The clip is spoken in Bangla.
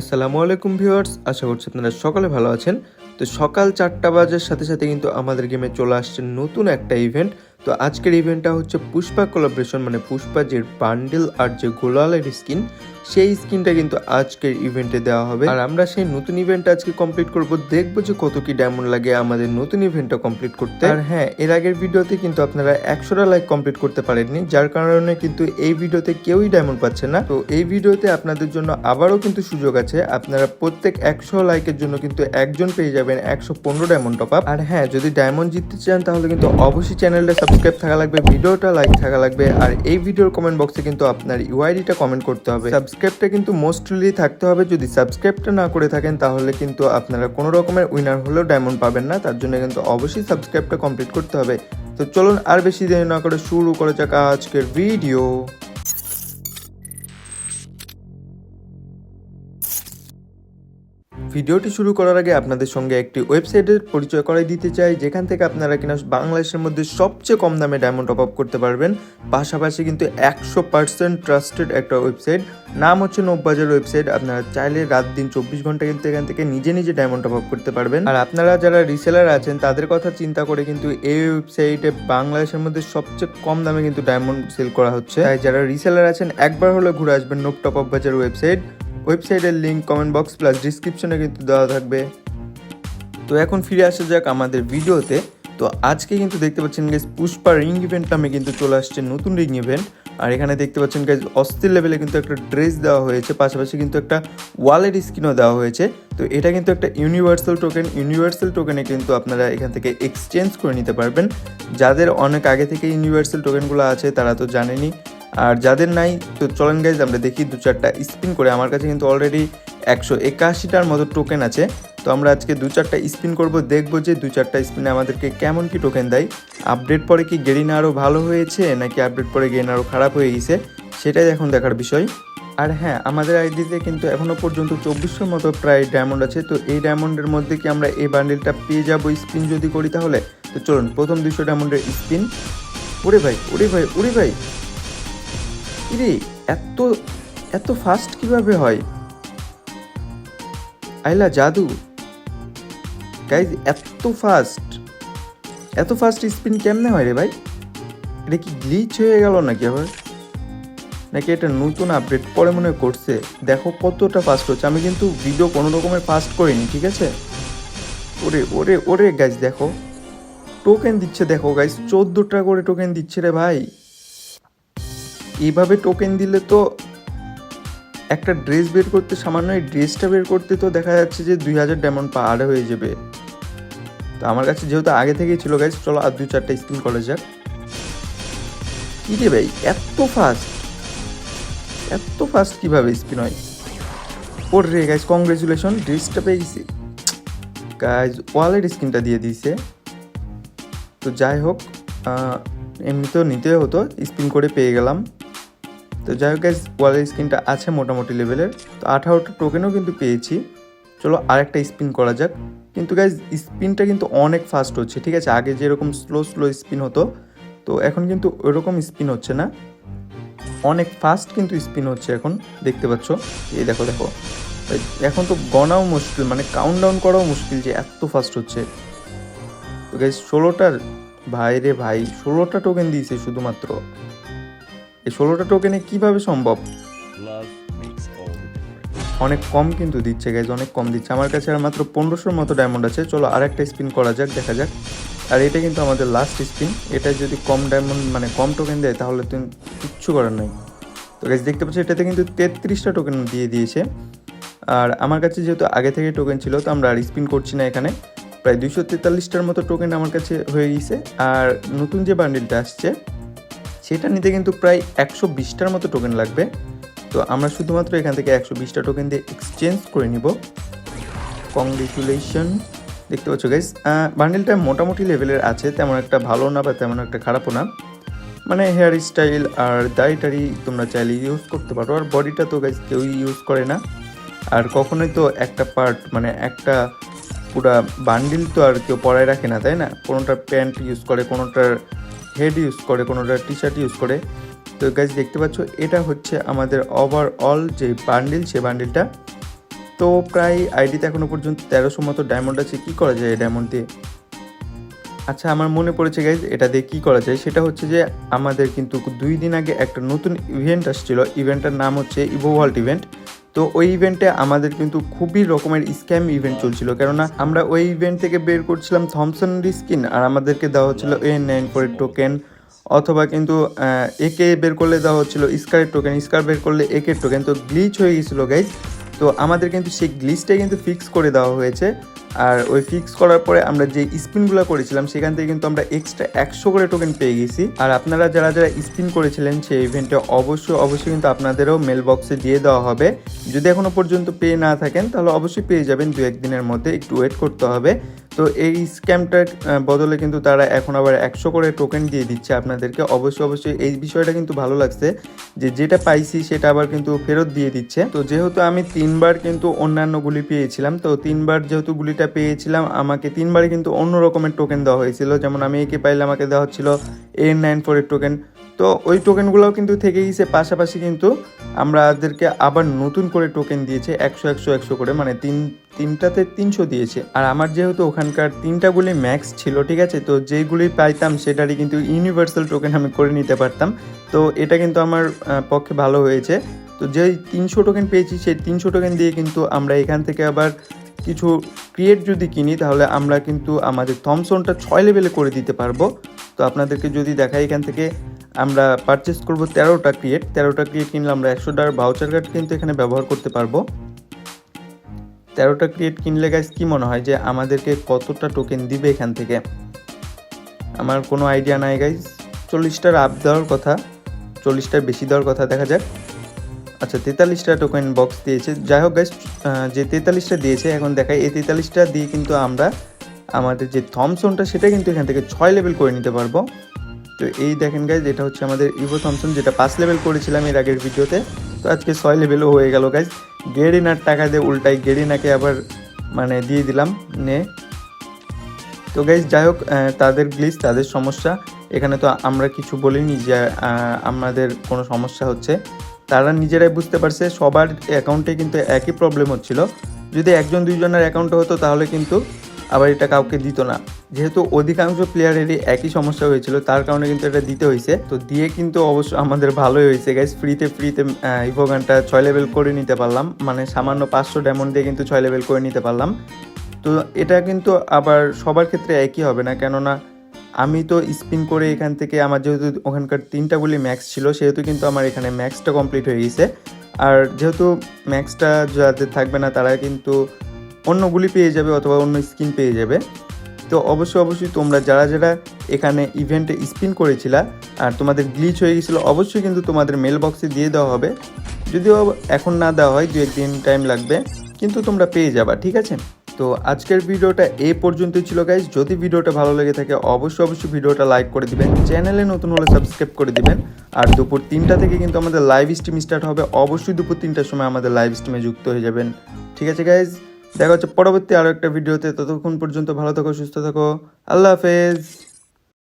আসসালামু আলাইকুম ভিউয়ার্স, আশা করছি আপনারা সকালে ভালো আছেন। তো সকাল চারটা বাজার সাথে সাথে কিন্তু আমাদের গেমে চলে আসছে নতুন একটা ইভেন্ট তো আজকের ইভেন্টটা হচ্ছে পুষ্পা কোলাবরেশন মানে পুষ্পা যে বান্ডেল আর যে গোলালের স্কিন সেই স্কিনটা কিন্তু আজকের ইভেন্টে দেওয়া হবে। আর আমরা সেই নতুন ইভেন্টটা আজকে কমপ্লিট করব। দেখব যে কত কি ডায়মন্ড লাগে আমাদের নতুন ইভেন্টটা কমপ্লিট করতে। আর হ্যাঁ এর আগের ভিডিওতে কিন্তু আপনারা একশোটা লাইক কমপ্লিট করতে পারেননি, যার কারণে কিন্তু এই ভিডিওতে কেউই ডায়মন্ড পাচ্ছে না। তো এই ভিডিওতে আপনাদের জন্য আবারও কিন্তু সুযোগ আছে। আপনারা প্রত্যেক একশো লাইকের জন্য কিন্তু একজন পেয়ে যাবেন একশো পনেরো ডায়মন্ড টপ আপ আর হ্যাঁ যদি ডায়মন্ড জিততে চান তাহলে কিন্তু অবশ্যই চ্যানেলটা সাবস্ক্রাইব থাকা লাগবে, ভিডিওটা লাইক থাকা লাগবে, আর এই ভিডিওর কমেন্ট বক্সে কিন্তু আপনার ইউআইডিটা কমেন্ট করতে হবে। সাবস্ক্রাইবটা কিন্তু মোস্টলি থাকতে হবে, যদি সাবস্ক্রাইবটা না করে থাকেন, তাহলে কিন্তু আপনারা কোনো রকমের উইনার হলেও ডায়মন্ড পাবেন না, তার জন্য কিন্তু অবশ্যই সাবস্ক্রাইবটা কমপ্লিট করতে হবে। তো চলুন আর বেশি দেরি না করে শুরু করে যাক আজকের ভিডিও ভিডিওটি শুরু করার আগে আপনাদের সঙ্গে একটি ওয়েবসাইটের পরিচয় করাই দিতে চাই, যেখান থেকে আপনারা কিনা বাংলাদেশের মধ্যে সবচেয়ে কম দামে ডায়মন্ড আপ করতে পারবেন। পাশাপাশি কিন্তু একশো পার্সেন্ট ট্রাস্টেড একটা ওয়েবসাইট। নাম হচ্ছে নববাজার ওয়েবসাইট। আপনারা চাইলে রাত দিন চব্বিশ ঘণ্টা কিন্তু এখান থেকে নিজে নিজে ডায়মন্ড আপ করতে পারবেন। আর আপনারা যারা রিসেলার আছেন, তাদের কথা চিন্তা করে কিন্তু এই ওয়েবসাইটে বাংলাদেশের মধ্যে সবচেয়ে কম দামে কিন্তু ডায়মন্ড সেল করা হচ্ছে। তাই যারা রিসেলার আছেন, একবার হলে ঘুরে আসবেন নোব টপ আপ বাজার ওয়েবসাইট। ওয়েবসাইটের লিঙ্ক কমেন্ট বক্স প্লাস ডিসক্রিপশনে কিন্তু দেওয়া থাকবে। তো এখন ফিরে আসা যাক আমাদের ভিডিওতে। তো আজকে কিন্তু দেখতে পাচ্ছেন গাইজ পুষ্পা রিং ইভেন্ট নামে কিন্তু চলে আসছে নতুন রিং ইভেন্ট আর এখানে দেখতে পাচ্ছেন গাইজ অস্থির লেভেলে কিন্তু একটা ড্রেস দেওয়া হয়েছে, পাশাপাশি কিন্তু একটা ওয়ালেট স্ক্রিনও দেওয়া হয়েছে। তো এটা কিন্তু একটা ইউনিভার্সাল টোকেন ইউনিভার্সাল টোকেনে কিন্তু আপনারা এখান থেকে এক্সচেঞ্জ করে নিতে পারবেন। যাদের অনেক আগে থেকে ইউনিভার্সাল টোকেনগুলো আছে, তারা তো জানেনই। আর যাদের নাই, তো চলেন গাইজ আমরা দেখি দু চারটা স্পিন করে। আমার কাছে কিন্তু অলরেডি একশো একাশিটার মতো টোকেন আছে। তো আমরা আজকে দু চারটা স্পিন করব। দেখব যে দু চারটা স্পিনে আমাদেরকে কেমন কি টোকেন দেয়। আপডেট পরে কি গেরিনা আরও ভালো হয়েছে, নাকি আপডেট পরে গেরিন আরও খারাপ হয়ে গেছে, সেটাই এখন দেখার বিষয়। আর হ্যাঁ আমাদের আইডিতে কিন্তু এখনও পর্যন্ত চব্বিশশোর মতো প্রায় ডায়মন্ড আছে। তো এই ডায়মন্ডের মধ্যে কি আমরা এই বান্ডেলটা পেয়ে যাব স্পিন যদি করি তাহলে? তো চলুন, প্রথম দুশো ডায়মন্ডের স্পিন ওরে ভাই ওরে ভাই ওরে ভাই। ইরে এত এত ফাস্ট কীভাবে হয়? আইলা, জাদু। গাইজ এত ফাস্ট এত ফাস্ট স্পিন কেমনে হয় রে ভাই? এটা কি গ্লিচ হয়ে গেল নাকি আবার? নাকি এটা নতুন আপডেট পরে মনে করছে? দেখো কতটা ফাস্ট হচ্ছে। আমি কিন্তু ভিডিও কোনো রকমের ফাস্ট করিনি, ঠিক আছে? ওরে ওরে ওরে গাইজ দেখো। টোকেন দিচ্ছে, দেখো গাইজ চোদ্দোটা করে টোকেন দিচ্ছে রে ভাই। এইভাবে টোকেন দিলে তো একটা ড্রেস বের করতে, সামান্য এই ড্রেসটা বের করতে তো দেখা যাচ্ছে যে দুই হাজার ডায়মন্ড পার হয়ে যাবে। তো আমার কাছে যেহেতু আগে থেকেই ছিল গাইজ চলো আর দু চারটা স্পিন করা যাক। কী রে ভাই, এত ফাস্ট এত ফাস্ট কীভাবে স্পিন হয়? ওর রে গাইজ কংগ্রেচুলেশন ড্রেসটা পেয়ে গেছি। গাইজ ওয়ালেট স্কিনটা দিয়ে দিয়েছে। তো যাই হোক এমনিতেও নিতে হতো স্পিন করে পেয়ে গেলাম। তো যাই হোক গাইজ ওয়ালের স্ক্রিনটা আছে মোটামুটি লেভেলের তো আঠারোটা টোকেনও কিন্তু পেয়েছি। চলো আরেকটা স্পিন করা যাক। কিন্তু গাইজ স্পিনটা কিন্তু অনেক ফাস্ট হচ্ছে, ঠিক আছে? আগে যেরকম স্লো স্লো স্পিন হতো, তো এখন কিন্তু ওইরকম স্পিন হচ্ছে না। অনেক ফাস্ট কিন্তু স্পিন হচ্ছে এখন, দেখতে পাচ্ছ? এই দেখো দেখো। এখন তো গণাও মুশকিল মানে কাউন্ট ডাউন করাও মুশকিল যে এত ফাস্ট হচ্ছে। তো গাইজ ষোলোটার ভাই রে ভাই, ষোলোটা টোকেন দিয়েছে শুধুমাত্র। এই ষোলোটা টোকেনে কীভাবে সম্ভব. অনেক কম কিন্তু দিচ্ছে গাইজ অনেক কম দিচ্ছে। আমার কাছে আর মাত্র পনেরোশোর মতো ডায়মন্ড আছে। চলো আর একটা স্পিন করা যাক দেখা যাক। আর এটা কিন্তু আমাদের লাস্ট স্পিন এটা যদি কম ডায়মন্ড মানে কম টোকেন দেয় তাহলে তুমি কিচ্ছু করার নাই। তো গাইজ দেখতে পাচ্ছি এটাতে কিন্তু তেত্রিশটা টোকেন দিয়ে দিয়েছে। আর আমার কাছে যেহেতু আগে থেকে টোকেন ছিল তো আমরা আর স্পিন করছি না এখানে। প্রায় দুইশো তেতাল্লিশটার মতো টোকেন আমার কাছে হয়ে গেছে। আর নতুন যে বান্ডিলটা আসছে সেটা নিতে কিন্তু প্রায় একশো বিশটার মতো টোকেন লাগবে। তো আমরা শুধুমাত্র এখান থেকে একশো বিশটা টোকেন দিয়ে এক্সচেঞ্জ করে নিব। কংগ্রেচুলেশন দেখতে পাচ্ছ গাইজ বান্ডেলটা মোটামুটি লেভেলের আছে, তেমন একটা ভালো না বা তেমন একটা খারাপও না। মানে হেয়ার স্টাইল আর দাড়ি টাড়ি তোমরা চাইলে ইউজ করতে পারো, আর বডিটা তো গাইজ কেউই ইউজ করে না। আর কখনোই তো একটা পার্ট মানে একটা পুরা বান্ডিল তো আর কেউ পরায় রাখে না, তাই না? কোনোটার প্যান্ট ইউজ করে, কোনোটার হেড ইউজ করে, কোনোটা টি শার্ট ইউজ করে। তো গাইজ দেখতে পাচ্ছ, এটা হচ্ছে আমাদের ওভারঅল যে বান্ডিল সে বান্ডিলটা তো প্রায় আইডিতে এখনও পর্যন্ত তেরোশো মতো ডায়মন্ড আছে। কী করা যায় এই ডায়মন্ড দিয়ে? আচ্ছা আমার মনে পড়েছে গাইজ এটা দিয়ে কী করা যায়? সেটা হচ্ছে যে, আমাদের কিন্তু দুই দিন আগে একটা নতুন ইভেন্ট আসছিল। ইভেন্টটার নাম হচ্ছে ইভো ওয়ার্ল্ড ইভেন্ট তো ওই ইভেন্টে আমাদের কিন্তু খুবই রকমের স্ক্যাম ইভেন্ট চলছিল। কেননা আমরা ওই ইভেন্ট থেকে বের করছিলাম থমসন স্কিন আর আমাদেরকে দেওয়া হচ্ছিল এ নাইন ফোরের টোকেন অথবা কিন্তু একে বের করলে দেওয়া হচ্ছিল স্কারের টোকেন স্কার বের করলে একের টোকেন তো গ্লিচ হয়ে গেছিল গাইজ তো আমাদের কিন্তু সেই গ্লিচটাই কিন্তু ফিক্স করে দেওয়া হয়েছে। আর ওই ফিক্স করার পরে আমরা যে স্পিনগুলো করেছিলাম, সেখান থেকে কিন্তু আমরা এক্সট্রা একশো করে টোকেন পেয়ে গেছি। আর আপনারা যারা যারা স্পিন করেছিলেন সেই ইভেন্টে অবশ্যই অবশ্যই কিন্তু আপনাদেরও মেল বক্সে দিয়ে দেওয়া হবে। যদি এখনও পর্যন্ত পেয়ে না থাকেন, তাহলে অবশ্যই পেয়ে যাবেন। দু একদিনের মধ্যে একটু ওয়েট করতে হবে। তো এই স্ক্যামটার বদলে কিন্তু তারা এখন আবার একশো করে টোকেন দিয়ে দিচ্ছে আপনাদেরকে। অবশ্যই অবশ্যই এই বিষয়টা কিন্তু ভালো লাগছে যে যেটা পাইছি সেটা আবার কিন্তু ফেরত দিয়ে দিচ্ছে। তো যেহেতু আমি তিনবার কিন্তু অন্যান্য গুলি পেয়েছিলাম, তো তিনবার যেহেতু গুলিটা পেয়েছিলাম, আমাকে তিনবারই কিন্তু অন্য রকমের টোকেন দেওয়া হয়েছিল। যেমন আমি একে পাইলে আমাকে দেওয়া হচ্ছিল এন নাইন ফোরের টোকেন তো ওই টোকেনগুলোও কিন্তু থেকে গেছে। পাশাপাশি কিন্তু আমরা আমাদেরকে আবার নতুন করে টোকেন দিয়েছে, একশো একশো একশো করে মানে তিন, তিনটাতে তিনশো দিয়েছে। আর আমার যেহেতু ওখানকার তিনটা গুলি ম্যাক্স ছিল, ঠিক আছে? তো যেগুলি পাইতাম সেটারই কিন্তু ইউনিভার্সাল টোকেন আমি করে নিতে পারতাম। তো এটা কিন্তু আমার পক্ষে ভালো হয়েছে। তো যেই তিনশো টোকেন পেয়েছি, সেই তিনশো টোকেন দিয়ে কিন্তু আমরা এখান থেকে আবার কিছু ক্রিয়েট যদি কিনি, তাহলে আমরা কিন্তু আমাদের থমসনটা ছয় লেভেলে করে দিতে পারব। তো আপনাদেরকে যদি দেখাই এখান থেকে আমরা পারচেস করব তেরোটা ক্রিয়েট তেরোটা ক্রিয়েট কিনলে আমরা একশোটার ভাউচার কার্ড কিন্তু এখানে ব্যবহার করতে পারব। তেরোটা ক্রিয়েট কিনলে গাইজ কী মনে হয় যে আমাদেরকে কতটা টোকেন দিবে এখান থেকে? আমার কোনো আইডিয়া নাই গাইজ চল্লিশটার আপ দেওয়ার কথা, চল্লিশটার বেশি দেওয়ার কথা দেখা যাক। আচ্ছা তেতাল্লিশটা টোকেন বক্স দিয়েছে। যাই হোক গাইজ যে তেতাল্লিশটা দিয়েছে, এখন দেখাই। এই তেতাল্লিশটা দিয়ে কিন্তু আমরা আমাদের যে থমসনটা সেটা কিন্তু এখান থেকে ছয় লেভেল করে নিতে পারব। তো এই দেখেন গাইজ এটা হচ্ছে আমাদের ইভো থমসন যেটা পাঁচ লেভেল করেছিলাম এর আগের ভিডিওতে। তো আজকে ছয় লেভেলও হয়ে গেল গাইজ গেরিনার টাকা দিয়ে উল্টাই গেরিনাকে আবার মানে দিয়ে দিলাম নে। তো গাইজ যাই হোক তাদের গ্লিচ তাদের সমস্যা। এখানে তো আমরা কিছু বলিনি যে আমাদের কোনো সমস্যা হচ্ছে। তারা নিজেরাই বুঝতে পারছে, সবার অ্যাকাউন্টে কিন্তু একই প্রবলেম হচ্ছিল। যদি একজন, দুইজনের অ্যাকাউন্টে হতো, তাহলে কিন্তু আবার এটা কাউকে দিত না। যেহেতু অধিকাংশ প্লেয়ারেরই একই সমস্যা হয়েছিল, তার কারণে কিন্তু এটা দিতে হয়েছে। তো দিয়ে কিন্তু অবশ্য আমাদের ভালোই হয়েছে গাইজ ফ্রিতে ফ্রিতে ইভো গানটা ছয় লেভেল করে নিতে পারলাম। মানে সামান্য পাঁচশো ডায়মন্ড দিয়ে কিন্তু ছয় লেভেল করে নিতে পারলাম। তো এটা কিন্তু আবার সবার ক্ষেত্রে একই হবে না। কেননা আমি তো স্পিন করে এখান থেকে আমার যেহেতু ওখানকার তিনটা গুলি ম্যাক্স ছিল, সেহেতু কিন্তু আমার এখানে ম্যাক্সটা কমপ্লিট হয়ে গেছে। আর যেহেতু ম্যাক্সটা যাদের থাকবে না, তারা কিন্তু অন্য গুলি পেয়ে যাবে অথবা অন্য স্কিন পেয়ে যাবে। তো অবশ্যই অবশ্যই তোমরা যারা যারা এখানে ইভেন্টে স্পিন করেছিলা আর তোমাদের গ্লিচ হয়ে গেছিল, অবশ্যই কিন্তু তোমাদের মেল বক্সে দিয়ে দেওয়া হবে। যদিও এখন না দেওয়া হয় দু একদিন টাইম লাগবে, কিন্তু তোমরা পেয়ে যাবা, ঠিক আছে? তো আজকের ভিডিওটা এ পর্যন্তই ছিল গাইজ যদি ভিডিওটা ভালো লেগে থাকে, অবশ্যই অবশ্যই ভিডিওটা লাইক করে দিবেন, চ্যানেলে নতুন হলে সাবস্ক্রাইব করে দিবেন। আর দুপুর তিনটা থেকে কিন্তু আমাদের লাইভ স্ট্রিম স্টার্ট হবে। অবশ্যই দুপুর তিনটার সময় আমাদের লাইভ স্ট্রিমে যুক্ত হয়ে যাবেন, ঠিক আছে গাইজ দেখা হচ্ছে পরবর্তী আরও একটা ভিডিওতে। ততক্ষণ পর্যন্ত ভালো থাকো সুস্থ থাকো। আল্লাহ হাফেজ।